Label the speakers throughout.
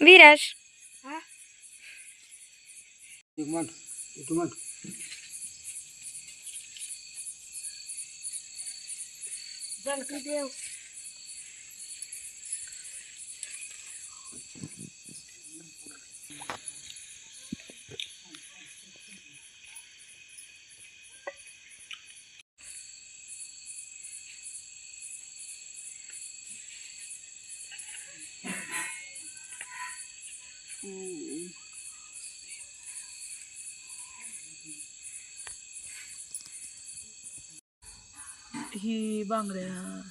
Speaker 1: विराज
Speaker 2: एक म्हण इथं म्हण
Speaker 3: देव ही बांगड्या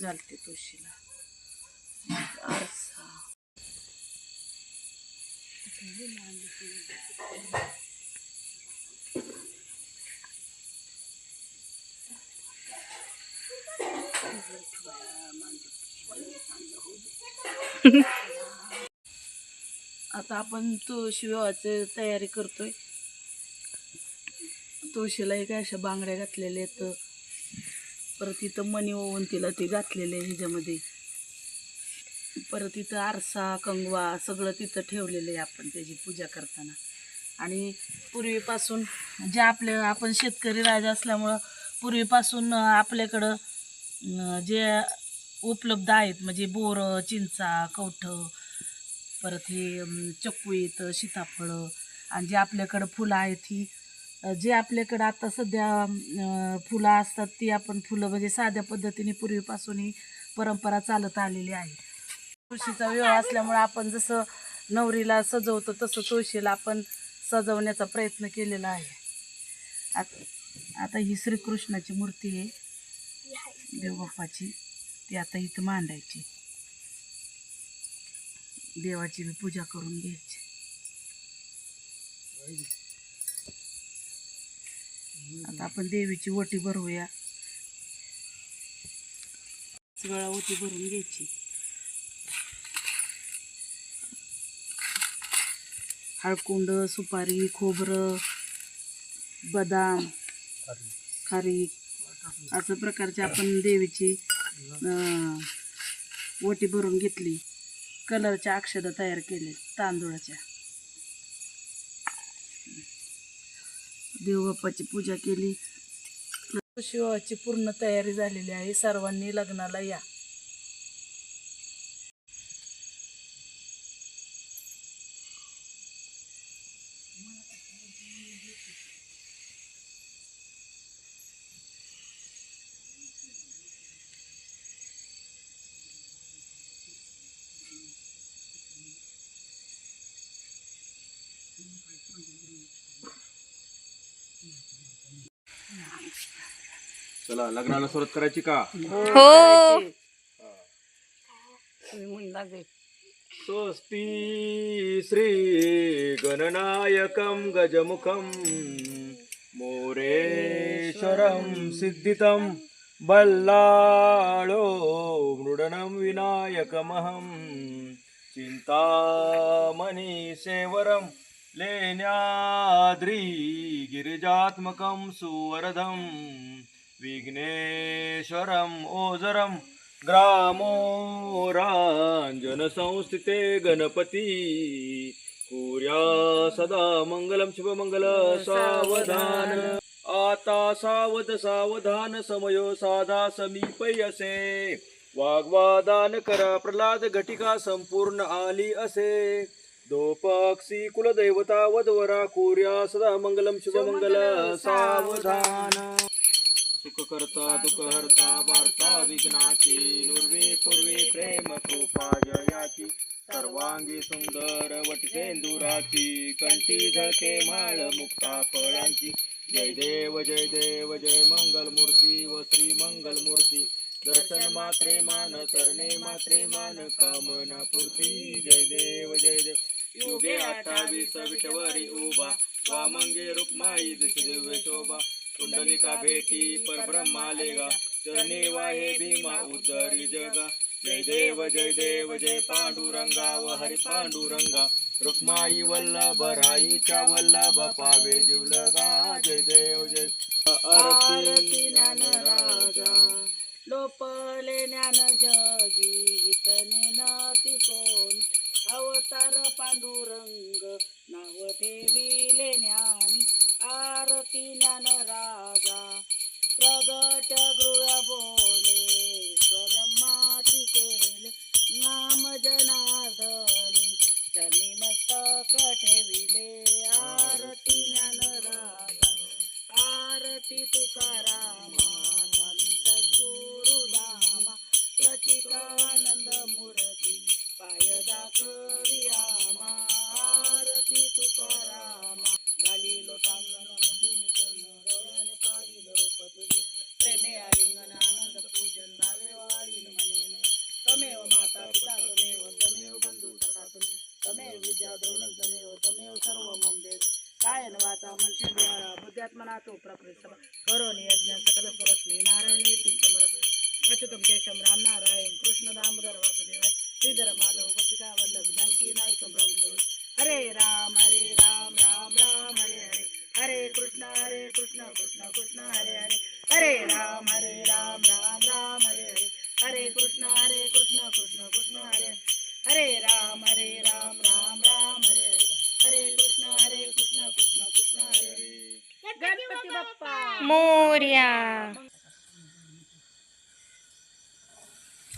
Speaker 3: घालते तुळशीला. आरसा. आता आपण तुळशी विवाहाची तयारी करतोय. तुळशीला एक अशा बांगड्या घातलेल्या आहेत. परत इथं मणी ओवून तिला ते घातलेलं आहे ह्याच्यामध्ये. परत इथं आरसा कंगवा सगळं तिथं ठेवलेलं आहे आपण त्याची पूजा करताना. आणि पूर्वीपासून जे आपले आपण शेतकरी राजा असल्यामुळं पूर्वीपासून आपल्याकडं जे उपलब्ध आहेत म्हणजे बोरं चिंचा कवठं परत हे अं, सीताफळं आणि जे आपल्याकडं फुलं आहेत ही जे आपल्याकडं आता सध्या फुलं असतात ती आपण फुलं म्हणजे साध्या पद्धतीने पूर्वीपासून ही परंपरा चालत आलेली आहे. तुळशीचा विवाह असल्यामुळे आपण जसं नवरीला सजवतो तसं तुळशीला आपण सजवण्याचा प्रयत्न केलेला आहे. आता आता ही श्रीकृष्णाची मूर्ती आहे. देवबाप्पाची. ती आता इथं मांडायची. देवाची मी पूजा करून घ्यायची. आता आपण देवीची ओटी भरूया सगळा वेळा ओटी भरून घ्यायची. हळकुंड सुपारी खोबरं बदाम खारी. असं प्रकारचे आपण देवीची अं, ओटी भरून घेतली. कलरच्या अक्षदा तयार केले तांदूळाच्या. देवबाप्पाची पूजा केली. शिवाची पूर्ण तयारी झालेली आहे. सर्वांनी लग्नाला या.
Speaker 4: चला लग्नाला सुरुवात करायची का?
Speaker 1: हो.
Speaker 4: स्वस्ति श्री गणनायकं गजमुखं मोरेश्वरं सिद्धितं बल्लाळो मृडनं विनायकमहं चिन्तामणिसेवरं लेण्याद्री गिरिजात्मकं विघ्नेश्वरम् ओजरं ग्रामोराञ्जनसंस्थिते गणपती। कुर्या सदा मङ्गलं शुभमङ्गल सावधान। आता सावध सावधान समयो साधा समीपयसे। वाग्वादान करा प्रल्हाद घटिका संपूर्ण आली असे। दो पक्षी कुलदैवता वधवरा कुर्या सदा मंगलम शुभमंगल सावधान। सुख करता दुःख हरता वार्ता विघ्नाची. नुर्वे पूर्वे प्रेम कृपा जयाची. सर्वांगी सुंदर वटकेंदुराची कंठी झळके माळ मुक्ता फळांची. जय देव जय देव जय मंगलमूर्ती व श्री मंगलमूर्ती. दर्शन मात्रे मान सरणे मात्रे मान कामना पूर्ती. जय देव जय देव. युगे अठ्ठावीस विठवरी उभा. वामंगे रुक्माई दिश दिव्य शोभा. कुंडलिका भेटी परब्रह्मालेगा चरणे वाहे भीमा उद्धरी जगा। जय देव जय देव जय पांडुरंगा। व हरी पांडुरंगा। रुक्माई वल्लभ राईच्या वल्लभ पावे जीवलगा जय देव जय
Speaker 3: आरती ज्ञान राजा। लोपले ज्ञान जगी तने कोण? अवतार पांडुरंग नाव ठेविले ज्ञानी। आरती ज्ञान राजा। प्रगट गृह बोले स्वब्रह्माची केले नाम जनार्दन. तमेव विद्या द्रोण तमेव सर्व मम देव कायन वाचा मनशे द्वारा बुद्ध्यात्मना तो प्रकृत करोनी यज्ञ सकल परस्मे नारायणी ती समर्पण अच्युतम केशम राम नारायण कृष्ण दामोदर वासुदेव. श्रीधर माधव गोपिका वल्लभ जानकी नायक ब्रह्मदेव हरे राम हरे राम राम राम हरे हरे. हरे कृष्ण हरे कृष्ण कृष्ण कृष्ण हरे हरे. हरे राम हरे राम राम राम हरे हरे. हरे कृष्ण हरे कृष्ण कृष्ण.